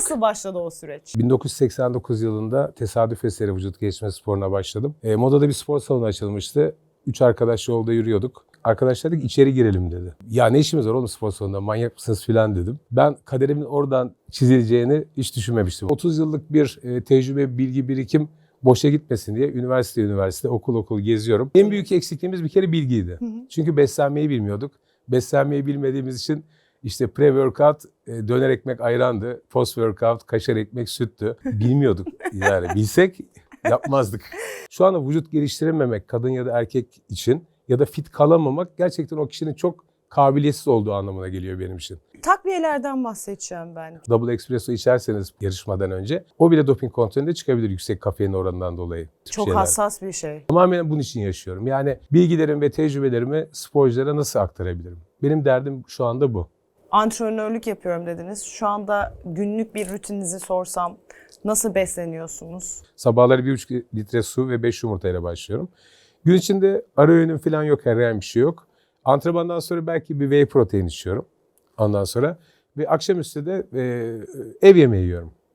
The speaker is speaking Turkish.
Nasıl başladı o süreç? 1989 yılında tesadüf eseri vücut geliştirme sporuna başladım. E, modada bir spor salonu açılmıştı. Üç arkadaş yolda yürüyorduk. Arkadaşlar dedi ki içeri girelim dedi. Ya ne işimiz var oğlum spor salonunda manyak mısınız filan dedim. Ben kaderimin oradan çizileceğini hiç düşünmemiştim. 30 yıllık bir e, tecrübe, bilgi, birikim boşa gitmesin diye üniversite üniversite okul okul geziyorum. En büyük eksikliğimiz bir kere bilgiydi. Çünkü beslenmeyi bilmiyorduk. Beslenmeyi bilmediğimiz için işte pre-workout e, döner ekmek ayrandı. Post-workout kaşar ekmek süttü. Bilmiyorduk yani. Bilsek yapmazdık. Şu anda vücut geliştirememek kadın ya da erkek için ya da fit kalamamak gerçekten o kişinin çok kabiliyetsiz olduğu anlamına geliyor benim için. Takviyelerden bahsedeceğim ben. Double espresso içerseniz yarışmadan önce o bile doping kontrolünde çıkabilir yüksek kafein oranından dolayı. Çok şeyler. hassas bir şey. Tamamen bunun için yaşıyorum. Yani bilgilerim ve tecrübelerimi sporculara nasıl aktarabilirim? Benim derdim şu anda bu. Antrenörlük yapıyorum dediniz. Şu anda günlük bir rutininizi sorsam nasıl besleniyorsunuz? Sabahları 1,5 litre su ve 5 yumurtayla başlıyorum. Gün içinde ara öğünüm falan yok, herhangi bir şey yok. Antrenmandan sonra belki bir whey protein içiyorum. Ondan sonra ve akşamüstü de e, ev yemeği yiyorum.